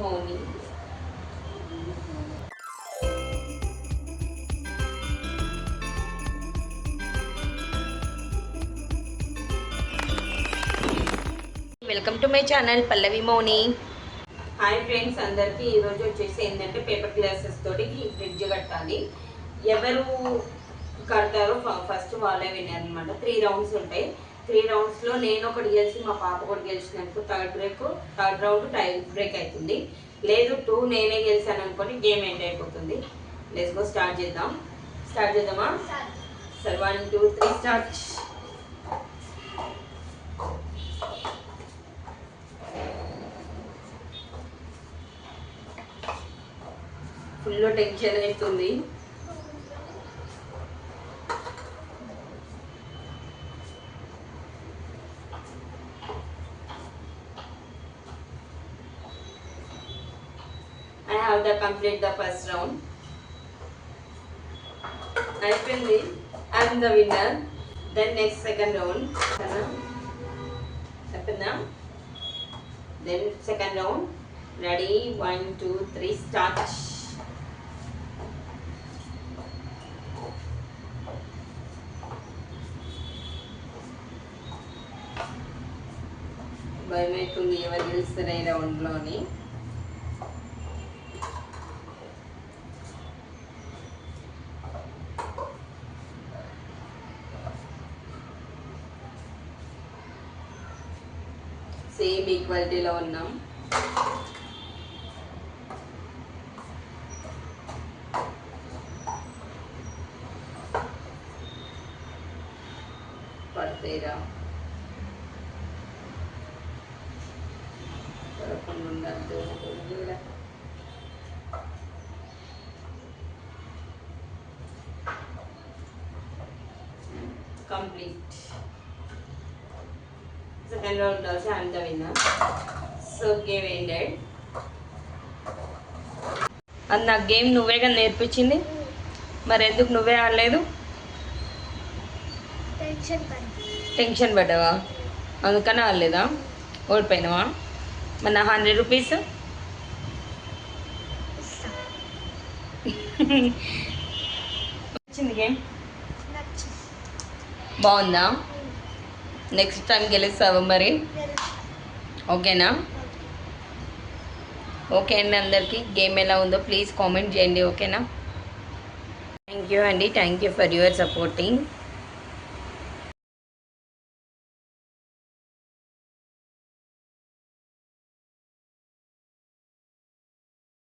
Mouni welcome to my channel Pallavi Mouni hi friends అందరికీ ఈరోజు వచ్చేసి ఏంటంటే పేపర్ గ్లాసెస్ తోటి ఫ్రిడ్జ్ కట్టాలి. ఎవరు కడతారో ఫస్ట్ వాళ్ళే విన్నారు అనమాట త్రీ రౌండ్స్ ఉంటాయి. త్రీ రౌండ్స్లో నేను ఒకటి గెలిచి మా పాప ఒకటి గెలిచినందుకు third break third round tie break అవుతుంది లేదు టూ నేనే గెలిచాను అనుకోని గేమ్ ఎండ్ అయిపోతుంది. లెట్స్ గో స్టార్ట్ చేద్దాం. స్టార్ట్ చేద్దామా? సరే one two three start full tension అవుతుంది have to complete the first round. అయిపోయింది. I'm the winner then next second round అయిపోయిందా then second round ready one two three start భయం అవుతుంది ఎవరు గెలుస్తారు ఈ రౌండ్లోని. సేమ్ ఈక్వాలిటీలో ఉన్నాం పడతాయిరా పడకుండా ఉండద్దు second round I'm the winner so game ended అది నాకు గేమ్ నువ్వే కదా నేర్పించింది? మరి ఎందుకు నువ్వే ఆడలేదు? టెన్షన్ పడి టెన్షన్ పడ్డావా? అందుకని ఆడలేదా? ఓడిపోయినావా? మరి నా హండ్రెడ్ రూపీస్ వచ్చింది గేమ్ నచ్చింది. బాగుందా? నెక్స్ట్ టైం గెలుస్తావు మరి? ఓకేనా? ఓకే అండి అందరికీ. గేమ్ ఎలా ఉందో ప్లీజ్ కామెంట్ చేయండి ఓకేనా? థ్యాంక్ యూ అండి. Thank you for your supporting